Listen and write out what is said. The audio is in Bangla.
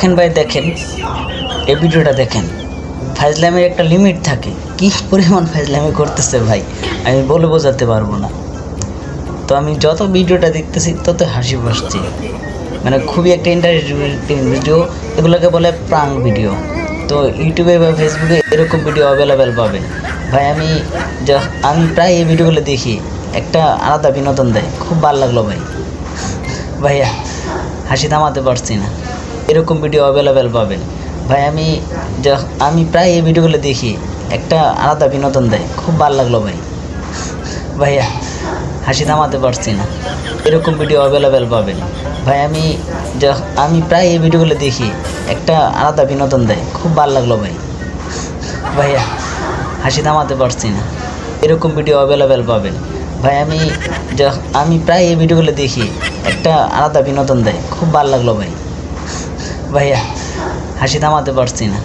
দেখেন ভাই, দেখেন। এই ভিডিওটা দেখেন। ফাইজলামের একটা লিমিট থাকে। কি পরিমাণ ফাজলামি করতেছে ভাই? আমি বলে বোঝাতে পারব না। তো আমি যত ভিডিওটা দেখতেছি, তত হাসি পাসছি মানে খুবই একটা ইন্টারেস্টিং ভিডিও এগুলোকে বলে প্রাং ভিডিও তো ইউটিউবে বা ফেসবুকে এরকম ভিডিও অ্যাভেলেবেল পাবেন। ভাই, আমি যা- আমি প্রায় এই ভিডিওগুলো দেখি। একটা আলাদা বিনোদন দেয়। খুব ভালো লাগল ভাই। ভাইয়া, হাসি থামাতে পারছি না। এরকম ভিডিও অ্যাভেলেবেল পাবেন। ভাই, আমি আমি প্রায় এই ভিডিওগুলো দেখি। একটা আলাদা বিনোদন দেয়। খুব ভালো লাগল ভাই। ভাইয়া, হাসি থামাতে পারছি না। এরকম ভিডিও অ্যাভেলেবেল পাবেন। ভাই, আমি আমি প্রায় এই ভিডিওগুলো দেখি। একটা আলাদা বিনোদন দেয়। খুব ভালো লাগল ভাই। ভাইয়া, হাসি থামাতে পারছি না। এরকম ভিডিও অ্যাভেলেবেল পাবেন। ভাই, আমি আমি প্রায় এই ভিডিওগুলো দেখি। একটা আলাদা বিনোদন দেয়। খুব ভালো লাগল ভাই। ভাইয়া হাসি থামাতে পারছি না।